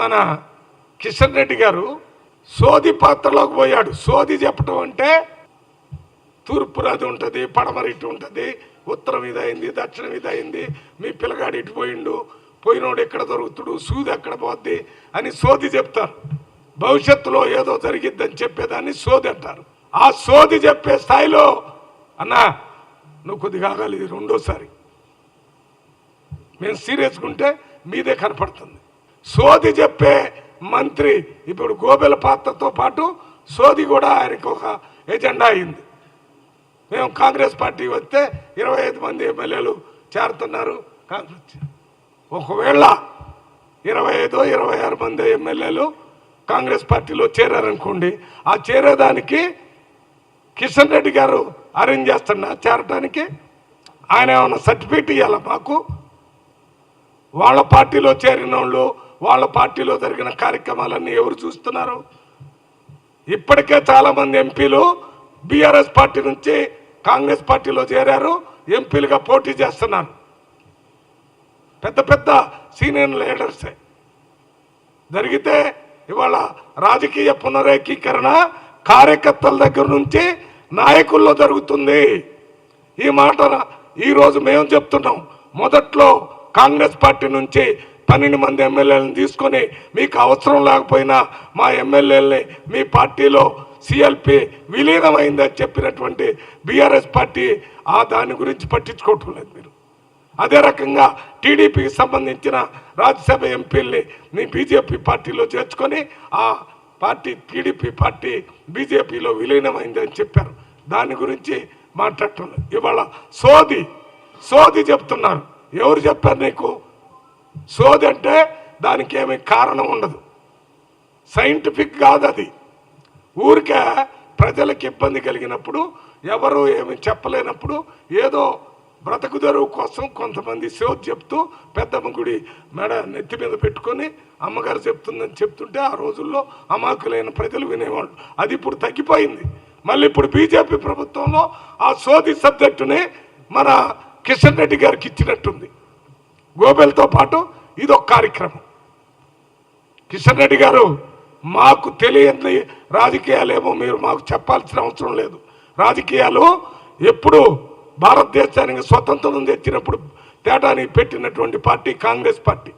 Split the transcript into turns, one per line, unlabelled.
మన కిషన్ రెడ్డి గారు సోది పాత్రలోకి పోయాడు. సోది చెప్పటం అంటే తూర్పు నది ఉంటుంది పడమర ఇటు ఉంటుంది ఉత్తరం ఇది అయింది దక్షిణం ఇది అయింది మీ పిల్లగాడు ఇటు పోయిండు పోయినోడు ఎక్కడ దొరుకుతుడు సూది ఎక్కడ పోద్ది అని సోది చెప్తారు. భవిష్యత్తులో ఏదో జరిగిద్దని చెప్పేదాన్ని సోది అంటారు. ఆ సోది చెప్పే స్థాయిలో అన్నా నువ్వు కొద్దిగా ఆగాలి ఇది రెండోసారి. మేము సీరియస్గా ఉంటే మీదే కనపడుతుంది. సోది చెప్పే మంత్రి ఇప్పుడు గోబెల పాత్రతో పాటు సోది కూడా ఆయనకు ఒక ఎజెండా అయింది. మేము కాంగ్రెస్ పార్టీ వస్తే ఇరవై ఐదు మంది ఎమ్మెల్యేలు చేరుతున్నారు కాంగ్రెస్ ఒకవేళ ఇరవై ఐదు ఇరవై ఆరు మంది ఎమ్మెల్యేలు కాంగ్రెస్ పార్టీలో చేరారనుకోండి ఆ చేరేదానికి కిషన్ రెడ్డి గారు అరేంజ్ చేస్తున్నా చేరడానికి ఆయన ఏమైనా సర్టిఫికేట్ ఇవ్వాలా మాకు? వాళ్ళ పార్టీలో చేరిన వాళ్ళు వాళ్ళ పార్టీలో జరిగిన కార్యక్రమాలన్నీ ఎవరు చూస్తున్నారు? ఇప్పటికే చాలామంది ఎంపీలు బీఆర్ఎస్ పార్టీ నుంచి కాంగ్రెస్ పార్టీలో చేరారు ఎంపీలుగా పోటీ చేస్తున్నారు. పెద్ద పెద్ద సీనియర్ లీడర్సే. జరిగితే ఇవాళ రాజకీయ పునరేకీకరణ కార్యకర్తల దగ్గర నుంచి నాయకుల్లో జరుగుతుంది. ఈ మాట ఈరోజు మేము చెప్తున్నాం మొదట్లో కాంగ్రెస్ పార్టీ నుంచి పన్నెండు మంది ఎమ్మెల్యేలను తీసుకొని మీకు అవసరం లేకపోయినా మా ఎమ్మెల్యేలని మీ పార్టీలో సిఎల్పి విలీనమైందని చెప్పినటువంటి బీఆర్ఎస్ పార్టీ ఆ దాని గురించి పట్టించుకోవటం లేదు మీరు. అదే రకంగా టీడీపీకి సంబంధించిన రాజ్యసభ ఎంపీల్ని మీ బీజేపీ పార్టీలో చేర్చుకొని ఆ పార్టీ టీడీపీ పార్టీ బీజేపీలో విలీనమైందని చెప్పారు. దాని గురించి మాట్లాడటం ఇవాళ సోది సోది చెప్తున్నారు. ఎవరు చెప్పారు నీకు? సోదంటే అంటే దానికి ఏమీ కారణం ఉండదు. సైంటిఫిక్ కాదు అది. ఊరికే ప్రజలకు ఇబ్బంది కలిగినప్పుడు ఎవరు ఏమి చెప్పలేనప్పుడు ఏదో బ్రతకుదరువు కోసం కొంతమంది శోధ చెప్తూ పెద్దమ్మ గుడి మెడ నెత్తి మీద పెట్టుకొని అమ్మగారు చెప్తుందని చెప్తుంటే ఆ రోజుల్లో అమాకులైన ప్రజలు వినేవాళ్ళు. అది ఇప్పుడు తగ్గిపోయింది. మళ్ళీ ఇప్పుడు బీజేపీ ప్రభుత్వంలో ఆ సోది సబ్జెక్టుని మన కిషన్ రెడ్డి గారికి ఇచ్చినట్టుంది. గోబెల్తో పాటు ఇదొక కార్యక్రమం. కిషన్ రెడ్డి గారు మాకు తెలియని రాజకీయాలేమో మీరు మాకు చెప్పాల్సిన అవసరం లేదు. రాజకీయాలు ఎప్పుడు భారతదేశానికి స్వతంత్రం తెచ్చినప్పుడు తేడాని పెట్టినటువంటి పార్టీ కాంగ్రెస్ పార్టీ.